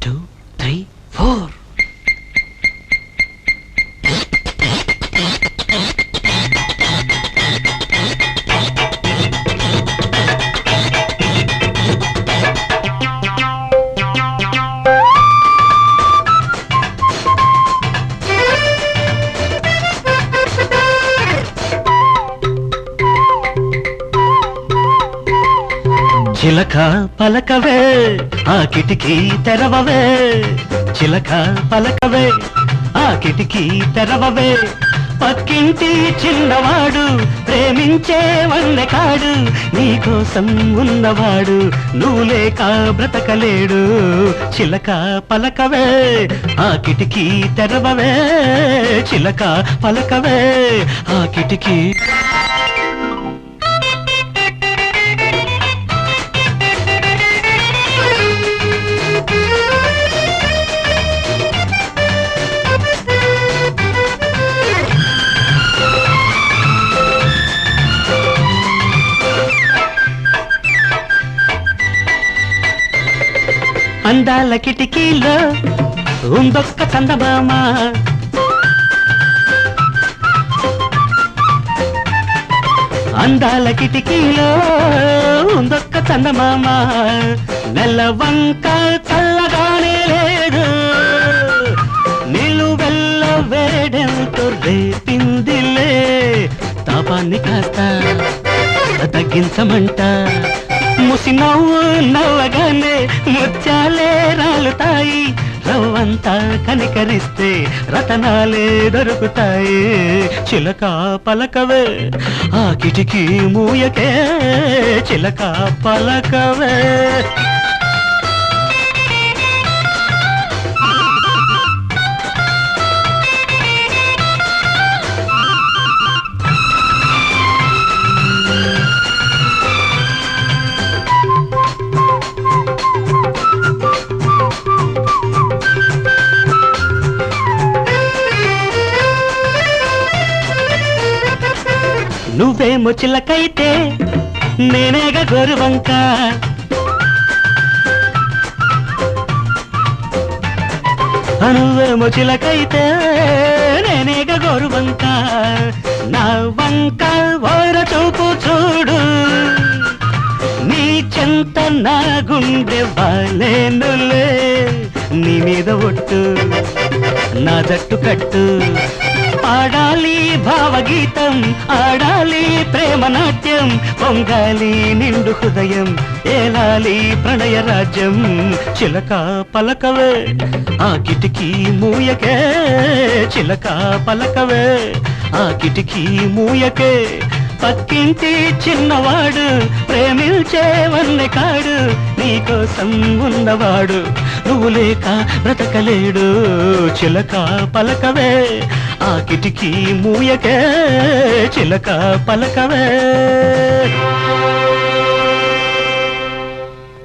two చిలక పలకవే ఆ కిటికీ తెరవవే. చిలక పలకవే ఆ కిటికీ తెరవవే. పక్కింటి చిన్నవాడు ప్రేమించే కాడు నీకోసం ఉన్నవాడు నువ్వు లేక బ్రతకలేడు. చిలక పలకవే ఆ కిటికీ తెరవవే. చిలక పలకవే ఆ కిటికీ అందాల కిటికీలో ఉందొక్క చందమామ. అందాల కిటికీలో ఉందొక్క చందమామ. నెల వంక చల్లగానే లేదు. నిలువెల్ల వేడెంతో రేపిందిలే. తాపాన్ని కాస్త తగ్గించమంటా. ముసి నవ్వు నవ్వగానే ముత్యాలే రాలుతాయి. రవ్వంతా కనికరిస్తే రతనాలే దొరుకుతాయి. చిలక పలకవే ఆ కిటికీ మూయకే చిలక పలకవే. నువ్వేమో చిలకైతే నేనేగా గోరువంక. నువ్వేమో చిలకైతే నేనేగా గోరువంక. నా వంక ఓర చూపు చూడు. నీ చెంత నా గుండె బాలేనులే నీ మీద ఒట్టు నా జట్టు కట్టు. పాడాలి భావగీతం ఆడాలి ప్రేమ నాట్యం పొంగాలి నిండు హృదయం ఏలాలి ప్రణయ రాజ్యం చిలక పలకవే ఆ కిటికీ మూయకే చిలక పలకవే ఆ కిటికీ మూయకే. పక్కింటి చిన్నవాడు ప్రేమించే కాడు నీకోసం ఉన్నవాడు నువ్వు లేక బ్రతకలేడు. చిలక పలకవే ఆ కిటికీ మూయక చిలక పలకవే.